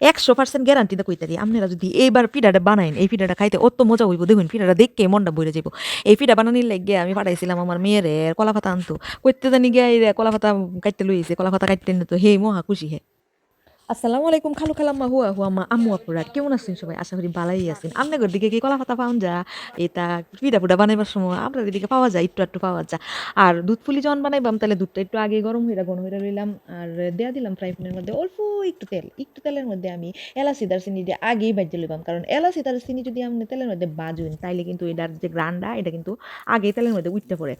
একশো পার্সেন্ট গ্যারান্টিতে কইতারি আপনারা যদি এইবার পিঠাটা বানাইন, এই পিঠাটা খাইতে অত মজা হইব। দেখুন, পিঠাটা দেখে মনটা বইরে যাব এই পিঠা বানানির লাগে আমি পাঠাইছিলাম আমার মেয়েরে কলা পাতা আনতো। কইতে জানি গিয়ে কলা পাতা কাটতে লইছে কলা পাতা কাটতে নিত হে মহা খুশি হে। আসসালামু আলাইকুম, খালু খালাম্মা, হুয়া হুয়া, মা, আম্মু আপুরা কেমন আছেন সবাই? আশা করি ভালাই আছেন। আপনাদের দিকে কি কলা পাতা পাওয়া যা এটা পিঠা পুটা বানাইবার সময় আপনাদের দিকে পাওয়া যায়, একটু একটু পাওয়া যায়। আর দুধ পুলি যখন বানাইবাম, তাহলে দুধটা একটু আগে গরম হইরা গরম হইরা রইলাম আর দেয়া দিলাম ফ্রাই প্যানের মধ্যে অল্প একটু তেল। একটু তেলের মধ্যে আমি এলাচি, দারচিনি দিয়ে আগেই বাজিয়ে লইবাম। কারণ এলাচি, দারচিনি যদি আপনি তেলের মধ্যে বাজুন তাইলে কিন্তু এটার যে গ্রান্ডা, এটা কিন্তু আগে তেলের মধ্যে উঠতে পড়ে।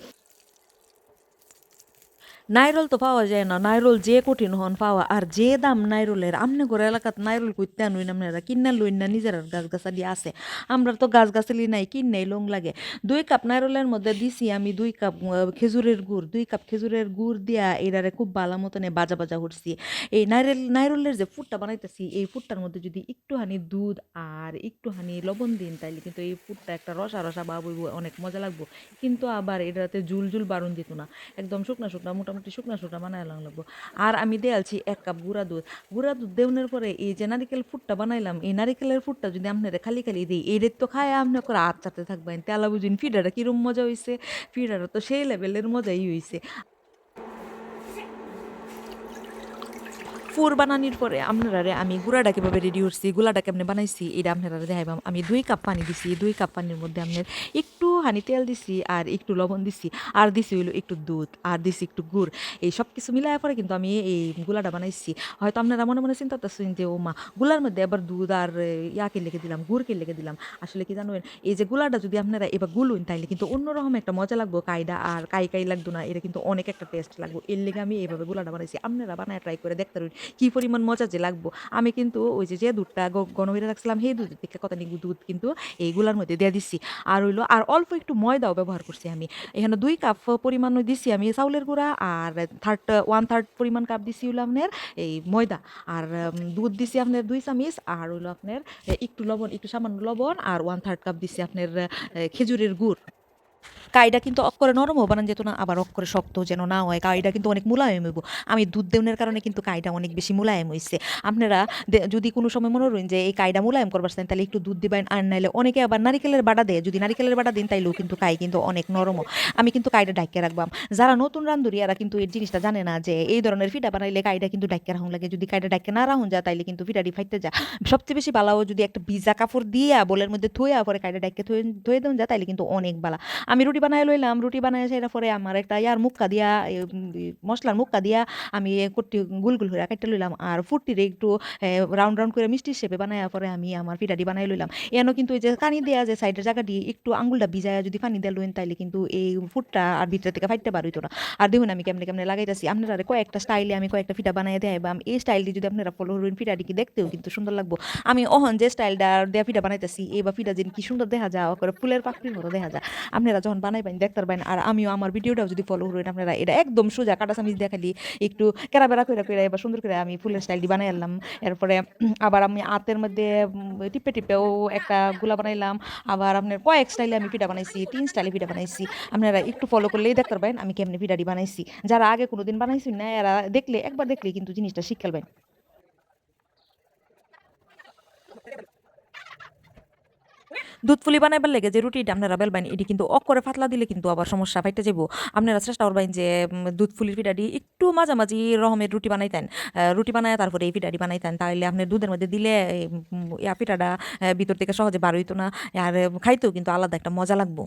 নাইরল তো পাওয়া যায় না, নাইরল যে কঠিন হন পাওয়া। আর যে দাম নাইরলের, আমনে ঘর এলাকাত নাইরল কইতে আনুই আপনারা কিনা লইন না, নিজের গাছ গাছালি আছে। আমরা তো গাছ গাছালি নাই, কিন্নেই লং লাগে। দুই কাপ নাইরলের মধ্যে দিছি আমি দুই কাপ খেজুরের গুড়। দুই কাপ খেজুরের গুড় দিয়া এটারে খুব ভালো মতনে বাজা বাজা করছি। এই নাইরেল, নাইরলের যে ফুটটা বানাইতেছি, এই ফুটটার মধ্যে যদি একটুখানি দুধ আর একটুখানি লবণ দিন, তাইলে কিন্তু এই ফুটটা একটা রসা রসা বা বইব অনেক মজা লাগবো। কিন্তু আবার এটাতে জুল জুল বারণ দিত না। একদম শুকনা শুকনা মোটামুটি শুকনা শুকনা বানাই লাগবো। আর আমি দেয়ালছি এক কাপ গুঁড়া দুধ। গুঁড়া দুধ দেওয়ার পরে এই যে নারিকেল ফুটটা বানাইলাম, এই নারিকেলের ফুটটা যদি আপনারা খালি খালি দিই এই রেত তো খায় আপনি করে আর চাতে থাকবেন। তেলা বুঝুন ফিডাটা কিরম মজা হয়েছে ফিডাটা তো সেই লেভেলের মজাই হয়েছে ফুর বানানির পরে আপনারা আমি গুড়াটা কীভাবে রেডি করছি, গুলাটা কেমনে বানাইছি, এটা আপনারা দেখাইবাম। আমি দুই কাপ পানি দিছি দুই কাপ পানির মধ্যে আপনার হানি তেল দিছি আর একটু লবণ দিছি। আর দিছি হইল একটু দুধ, আর দিছি একটু গুড়। এই সব কিছু মিলাই পরে কিন্তু আমি এই গুলাটা বানাইছি। হয়তো আপনারা মনে মনে চিন্তা করতেছেন যে ও মা গুলার মধ্যে আবার দুধ আর ইয়াকে লেগে দিলাম গুড়কে লেগে দিলাম? আসলে কি জানেন, এই যে গুলাটা যদি আপনারা এবার গুলুন, তাইলে কিন্তু অন্যরকম একটা মজা লাগবো, কায়দা আর কাই কাই লাগতো না, এটা কিন্তু অনেক একটা টেস্ট লাগবো। এর লেগে আমি এইভাবে গুলাটা বানাইছি। আপনারা বানায় ট্রাই করে দেখতে পারেন কী পরিমাণ মজা যে লাগবো। আমি কিন্তু ওই যে যে দুধটা গণ রাখছিলাম, সেই দুধের থেকে কত নিগু দুধ কিন্তু এইগুলার মধ্যে দিয়ে দিচ্ছি আর হইল, আর অল্প একটু ময়দাও ব্যবহার করছি আমি। এখানে দুই কাপ পরিমাণ দিছি আমি চাউলের গুঁড়া আর থার্ড ওয়ান থার্ড পরিমাণ কাপ দিছি হলো আপনার এই ময়দা। আর দুধ দিছি আপনার দুই চামিচ আর হইল আপনার একটু লবণ, একটু সামান্য লবণ আর ওয়ান থার্ড কাপ দিছি আপনার খেজুরের গুড়। কাইটা কিন্তু অক্ষরে নরমও বানান যেত না, আবার অক্ষরে শক্ত যেন না হয়। কাইটা কিন্তু অনেক মোলায়েম হইব। আমি দুধ দেওয়ার কারণে কিন্তু কাইটা অনেক বেশি মোলায়েম হইছে। আপনারা যদি কোনো সময় মনে করেন যে এই কাইটা মোলায়েম করবার চান, তাহলে একটু দুধ দিবেন, আর নাইলে অনেকে আবার নারিকেলের বাটা দেয়। যদি নারিকেলের বাটা দিন, তাইলেও কিন্তু কাই কিন্তু অনেক নরমও আমি কিন্তু কাইটা ডাইকে রাখবাম যারা নতুন রান্ধুরি, এরা কিন্তু এই জিনিসটা জানে না যে এই ধরনের ফিটা বানাইলে কাইটা কিন্তু ডাইকে রাখুন লাগে। যদি কাইটা ডাইকে না রাখুন যায়, তাইলে কিন্তু ফিটাটি ফাইতে যা সবচেয়ে বেশি বালাও যদি একটা ভিজা কাপড় দিয়া, বোলের মধ্যে থুয়া পরে কাইটা ডাইকে থুয়ে থুয়ে দেন যায়, তাইলে কিন্তু অনেক বালা। আমি রুটি বানাই লইলাম, রুটি বানাই সেটা পরে আমার একটা ইয়ার মুক্কা দিয়া মশলার মুক্কা দিয়া আমি কুটি গুল গুল করে কাটতে লইলাম। আর ফুটিরে একটু রাউন্ড রাউন্ড করে মিষ্টি শেপে বানাই পরে আমি আমার পিঠাটি বানাই লইলাম। এনো কিন্তু এই যে কানি দেয়া যে সাইডের জায়গাটি একটু আঙ্গুলটা ভিজায় যদি পানি দিয়ে লইন তাইলে কিন্তু এই ফুটটা আর ভিতরে থেকে ফাইতে পারইতো না। আর দেখুন আমি কেমনে কেমনে লাগাইতেছি। আপনারা কয়েকটা স্টাইলে আমি কয়েকটা পিঠা বানাই দেয় বা এই স্টাইলটি যদি আপনারা ফলো করবেন পিঠাটি কি দেখতেও কিন্তু সুন্দর লাগবো। আমি অহন যে স্টাইলটা দেয়া পিঠা বানাইতেছি এই বা পিঠা যেন কি সুন্দর দেখা যায় করে ফুলের পাখড়ির মতো দেখা যায় আপনারা যখন বানাইবেন দেখতে পারবেন আর আমিও আমার ভিডিওটাও যদি ফলো করেন আপনারা, এটা একদম সোজা কাটা চামিচ দেখালি একটু কেরাবেরা করে করে এবার সুন্দর করে আমি ফুলের স্টাইলটি বানাই আনলাম। এরপরে আবার আমি আতের মধ্যে টিপে টিপেও একটা গুলা বানাইলাম। আবার আপনার কয়েক স্টাইলে আমি পিঠা বানাইছি, তিন স্টাইলে পিঠা বানাইছি। আপনারা একটু ফলো করলেই দেখতে পারবেন আমি কেমনি পিঠাটি বানাইছি। যারা আগে কোনোদিন বানাইছি না, এরা দেখলে, একবার দেখলে কিন্তু জিনিসটা শিখালবেন দুধ ফুলি বানাইবার লেগে যে রুটিটা আপনারা বেলবেন, এটি কিন্তু অক করে ফাতলা দিলে কিন্তু আবার সমস্যা ফাইতে যাব আপনারা চেষ্টা করবেন যে দুধ ফুলির পিঠাটি একটু মাঝামাঝি রকমের রুটি বানাইতেন রুটি বানায় তারপরে এই পিঠাটি বানাইতেন তাহলে আপনি দুধের মধ্যে দিলে ইয়া পিঠাটা ভিতর থেকে সহজে বার হইতো না, আর খাইতেও কিন্তু আলাদা একটা মজা লাগবো।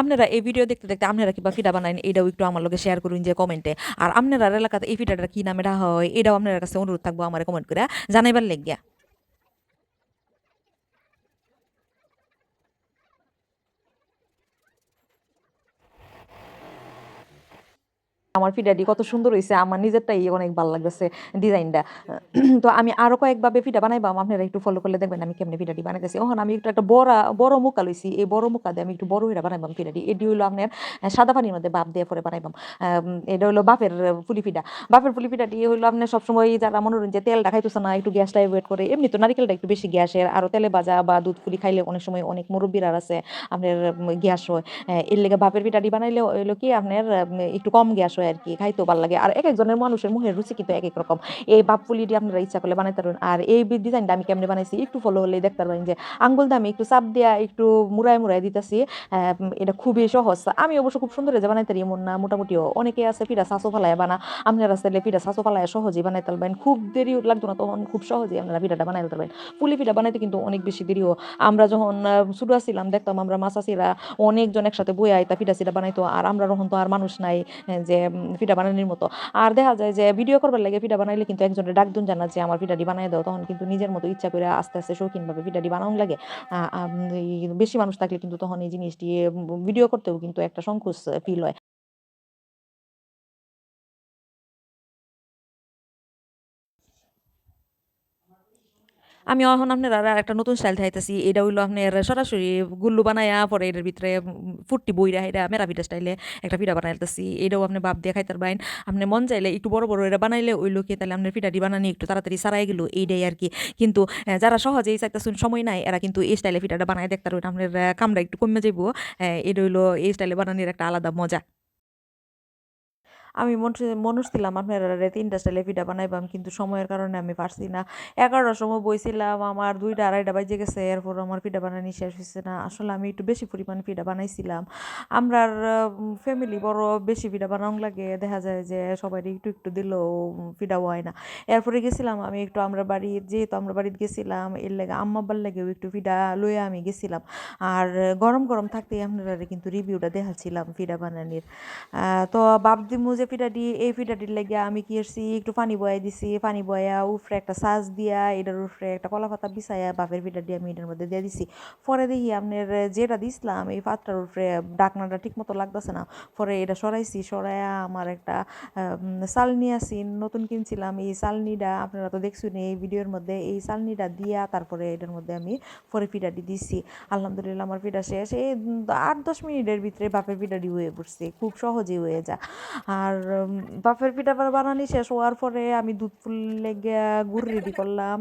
আপনারা এই ভিডিও দেখতে দেখতে আপনারা কিবা ফিডা বানাইন, এটাও একটু আমার লোকে শেয়ার করুন যে কমেন্টে আর আপনারা এলাকাতে এই ফিডাটা কি নামে হয়, এটাও আপনার কাছে অনুরোধ থাকব আমার কমেন্ট করে জানাইবার লেগিয়া। আমার ফিডাটি কত সুন্দর হয়েছে আমার নিজেরটাই অনেক ভালো লাগতেছে ডিজাইনটা। তো আমি আরও কয়েকভাবে ফিডা বানাইবাম, আপনারা একটু ফলো করলে দেখবেন আমি কেমনে ফিডাটি বানাইতেছি। ওখানে আমি একটু একটা বড় বড় মুখা লইছি, এই বড় মুখা দিয়ে আমি একটু বড় হইরা বানাইবাম ফিডাটি এটি হলো আপনার সাদা পানির মধ্যে বাপ দিয়ে পরে বানাইবাম। এটা হলো বাপের ফুলি ফিডা। বাপের ফুলি ফিডাটি হলো আপনার সবসময় যারা মনে করেন যে তেলটা খাইতেছে না, একটু গ্যাসটা ওয়েট করে, এমনি তো নারিকেলটা একটু বেশি গ্যাসের, আরও তেলে ভাজা বা দুধ ফুলি খাইলে অনেক সময় অনেক মুরব্বীর আছে, আপনার গ্যাস হয়। এর লেগে বাপের পিঠাটি বানাইলে হইল কি আপনার একটু কম গ্যাস হয় আর কি খাইতেও ভালো লাগে। আর এক একজনের মানুষের মুখের রুচি কিন্তু এক এক রকম। এই বাপুলিটি আপনারা ইচ্ছা করলে বানাইতে পারবেন। আর এই ডিজাইনটা আমি কেমনে বানাইছি, একটু ফলো হলে দেখতে পারবেন যে, আঙ্গুল দিয়ে আমি একটু চাপ দিয়া একটু মুড়ায় মুড়ায় দিতেছি। এটা খুবই সহজ। আমি অবশ্য খুব সুন্দর যে বানাইতে পারি, এমন না, মোটামুটিও অনেকে আছে পিঠা শাঁসো ফালায় বানা। আপনারা চাইলে পিঠা শাঁসো ফালায় সহজেই বানাইতে পারবেন। খুব দেরি লাগতো না, তখন খুব সহজেই আপনারা পিঠাটা বানাইতে পারবেন। পুলি পিঠা বানাইতে কিন্তু অনেক বেশি দেরিও আমরা যখন ছোটো ছিলাম, দেখতাম আমরা মাসাসিরা অনেকজন একসাথে বই আইতা পিঠা সিটা বানাইতো। আর আমরা তখন তো আর মানুষ নাই, যে পিঠা বানানোর মতো। আর দেখা যায় যে ভিডিও করবার লাগে, ফিডা বানাইলে কিন্তু একজনের ডাক দুন জানা যে আমার ফিডাটি বানাই দাও, তখন কিন্তু নিজের মতো ইচ্ছা করে আস্তে আস্তে শৌখিনভাবে ফিডাটি বানানো লাগে। বেশি মানুষ থাকলে কিন্তু তখন এই জিনিসটি ভিডিও করতেও কিন্তু একটা সংকোচ ফিল হয়। আমি এখন আপনার আর একটা নতুন স্টাইল দেখাইতেছি। এটা হইল আপনার সরাসরি গুল্লু বানায়া, পরে এটার ভিতরে ফুটটি বইরা এটা মেরা পিঠা স্টাইলে একটা পিঠা বানাইতেছি। এটাও আপনি বাপ দিয়ে খাইতার বাইন। আপনি মন চাইলে একটু বড় বড় এটা বানাইলে ওই লোকে তাহলে আপনার পিঠাটি বানানি একটু তাড়াতাড়ি সারাই গেল, এইটাই আর কি। কিন্তু যারা সহজেই চাইতেছেন সময় নাই, এরা কিন্তু এই স্টাইলে পিঠাটা বানাই দেখতে পারবেন। আপনার কামটা একটু কমে যাইব। এটা হইল এই স্টাইলে বানানির একটা আলাদা মজা। আমি মনুষ ছিলাম, আপনারা তিনটা স্টাইলে পিঠা বানাইবাম, কিন্তু সময়ের কারণে আমি পারছি না। এগারোটার সময় বইছিলাম, আমার দুইটা আড়াইটা বাজে গেছে, এরপর আমার পিঠা বানানি শেষ হয়েছে না। আসলে আমি একটু বেশি পরিমাণ পিঠা বানাইছিলাম। আমরার ফ্যামিলি বড় বেশি পিঠা বানানো লাগে, দেখা যায় যে সবাই একটু একটু দিলেও পিঠাও হয় না। এরপরে গেছিলাম আমি একটু আমরা বাড়ি, যেহেতু আমরা বাড়িতে গেছিলাম, এর লেগে আম্মাবার লেগেও একটু পিঠা লইয়া আমি গেছিলাম। আর গরম গরম থাকতেই আপনারা কিন্তু রিভিউটা দেখাচ্ছিলাম পিঠা বানানির। তো বাপদিমু যে পিঠাটি এই ফিটা পিঠাটির লেগে আমি কি করছি একটু পানি বয়াই দিছি, পানি বয়া উফরে একটা সাজ দিয়া, এটার উফরে একটা কলা পাতা বিছাইয়া বাপের পিঠাটি আমি এটার মধ্যে দিয়ে দিছি। পরে দেখি আপনার যেটা দিছিলাম, এই পাত্রার উপরে ডাকনাটা ঠিক মতো লাগতেছে না। পরে এটা সরাইছি, সরাইয়া আমার একটা চালনি আছি, নতুন কিনছিলাম। এই চালনিটা আপনারা তো দেখছেন এই ভিডিওর মধ্যে এই চালনিটা দিয়া তারপরে এটার মধ্যে আমি পরে পিঠাটি দিছি। আলহামদুলিল্লাহ আমার পিঠা শেষ। এই আট দশ মিনিটের ভিতরে বাপের ফিটা পিঠাটি হয়ে পড়ছে, খুব সহজেই হয়ে যায়। আর বাপের পিঠা বানানি শেষ হওয়ার পরে আমি দুধ ফুল লেগে গুড় রেডি করলাম।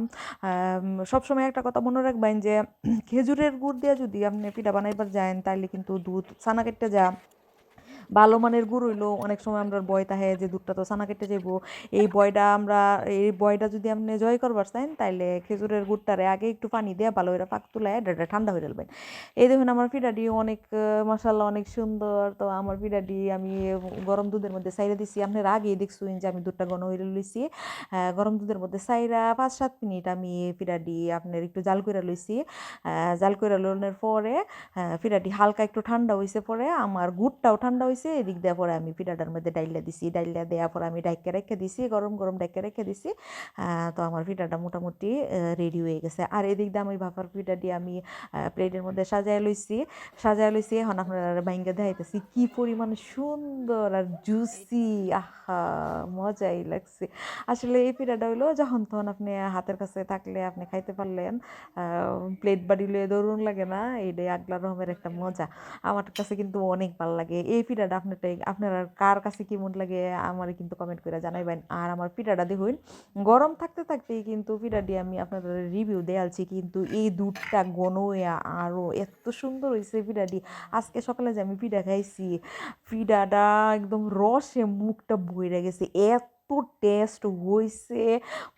সবসময় একটা কথা মনে রাখবেন যে, খেজুরের গুড় দিয়ে যদি আপনি পিঠা বানাইবার যান তাহলে কিন্তু দুধ ছানা কেটে যা। ভালো মানের গুড় হইল অনেক সময় আমরা বয় তাহে যে দুধটা তো ছানা কেটে যাব এই বয়টা আমরা, এই বয়টা যদি আপনি জয় করবার চান, তাইলে খেজুরের গুড়টারে আগে একটু পানি দিয়ে ভালো করে পাক তুলে ডাটা ঠান্ডা হয়ে যাবেন এই দেখুন আমার পিঠাটি অনেক মশাল্লা অনেক সুন্দর। তো আমার পিঠাটি আমি গরম দুধের মধ্যে সাইরে দিছি। আপনার আগেই দেখছুন যে আমি দুধটা ঘন হয়ে লইছি। গরম দুধের মধ্যে সাইরা পাঁচ সাত মিনিট আমি পিঠাটি আপনার একটু জাল করে লইছি। জাল করে লোনের পরে পিঠাটি হালকা একটু ঠান্ডা হয়েছে পরে আমার গুড়টাও ঠান্ডা হয়েছে হয়েছে, এদিক দেওয়ার পরে আমি পিঠাটার মধ্যে ডাইলা দিছি ডাইলা দেওয়ার পরে আমি ডাইকে রেখে দিছি, গরম গরম ডাইকে রেখে দিছি তো আমার পিঠাটা মোটামুটি রেডি হয়ে গেছে। আর এদিক দিয়ে আমি ভাপার পিঠাটি আমি প্লেটের মধ্যে সাজায় লইছি সাজায় লইছি, এখন আপনারা ভাঙ্গে দেখাইতেছি কি পরিমাণ সুন্দর আর জুসি আহা, মজাই লাগছে। আসলে এই পিঠাটা হইল যখন তখন আপনি হাতের কাছে থাকলে আপনি খাইতে পারলেন প্লেট বাড়ি লয়ে লাগে না এইটাই আগলা রহমের একটা মজা। আমার কাছে কিন্তু অনেক ভালো লাগে। এই পিঠা পিঠাটা আপনারটাই আপনারা কার কাছে কেমন লাগে আমার কিন্তু কমেন্ট করে জানাইবেন। আর আমার পিঠাটা দেখুন, গরম থাকতে থাকতেই কিন্তু পিঠাটি আমি আপনাদের রিভিউ দেয়ালছি কিন্তু এই দুধটা গনয়া আরও এত সুন্দর হয়েছে পিঠাটি। আজকে সকালে যে আমি পিঠা খাইছি, পিঠাটা একদম রসে মুখটা বইরে গেছে, এত টেস্ট হয়েছে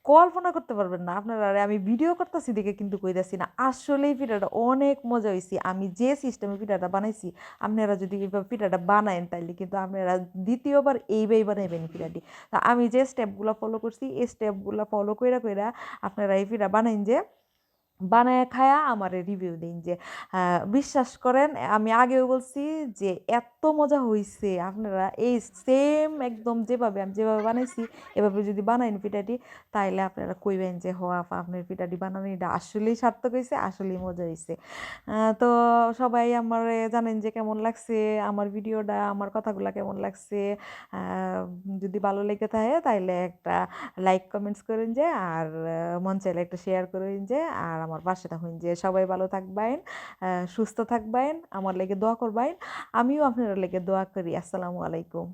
কল্পনা করতে পারবেন না। আপনারা আমি ভিডিও করতেছি দেখে কিন্তু কইতেছি না। আসলেই পিঠাটা অনেক মজা হয়েছে আমি যে সিস্টেমে পিঠাটা বানাইছি, আপনারা যদি এইভাবে পিঠাটা বানায়েন তাইলে কিন্তু আপনারা দ্বিতীয়বার এইভাবেই বানাইবেন পিঠাটি। তা আমি যে স্টেপগুলো ফলো করছি, এই স্টেপগুলো ফলো কইরা কইরা আপনারা এই পিঠা বানাইন যে বানায় খায়া আমার রিভিউ দিন যে বিশ্বাস করেন, আমি আগেও বলছি যে, এত মজা হয়েছে আপনারা এই সেম একদম যেভাবে আমি যেভাবে বানাইছি, এভাবে যদি বানাইন পিঠাটি, তাইলে আপনারা কইবেন যে, হ, আপা, আপনার পিঠাটি বানানো, এটা আসলেই সার্থক হয়েছে আসলেই মজা হয়েছে তো সবাই আমার জানেন যে, কেমন লাগছে, আমার ভিডিওটা, আমার কথাগুলো কেমন লাগছে। যদি ভালো লেগে থাকে, তাইলে একটা লাইক কমেন্টস করেন যে, আর মন চাইলে একটা শেয়ার করেন যে, আর আমার পাশে থাকুন যে সবাই ভালো থাকবেন সুস্থ থাকবেন, আমার লেগে দোয়া করবেন। আমিও আপনার লেগে দোয়া করি। আসসালামু আলাইকুম।